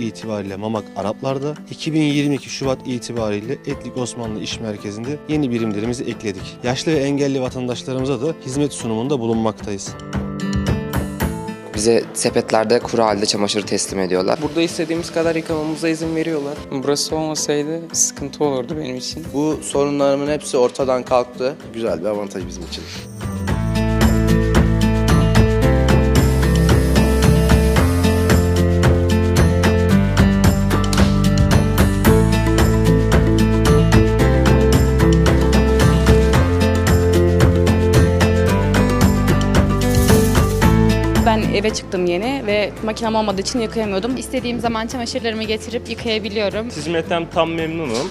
itibariyle Mamak Araplar'da, 2022 Şubat itibariyle Etlik Osmanlı İş Merkezi'nde yeni birimlerimizi ekledik. Yaşlı ve engelli vatandaşlarımıza da hizmet sunumunda bulunmaktayız. Bize sepetlerde kuru halde çamaşır teslim ediyorlar. Burada istediğimiz kadar yıkamamıza izin veriyorlar. Burası olmasaydı sıkıntı olurdu benim için. Bu sorunlarımın hepsi ortadan kalktı. Güzel bir avantaj bizim için. Ben eve çıktım yeni ve makinem olmadığı için yıkayamıyordum. İstediğim zaman çamaşırlarımı getirip yıkayabiliyorum. Hizmetten tam memnunum.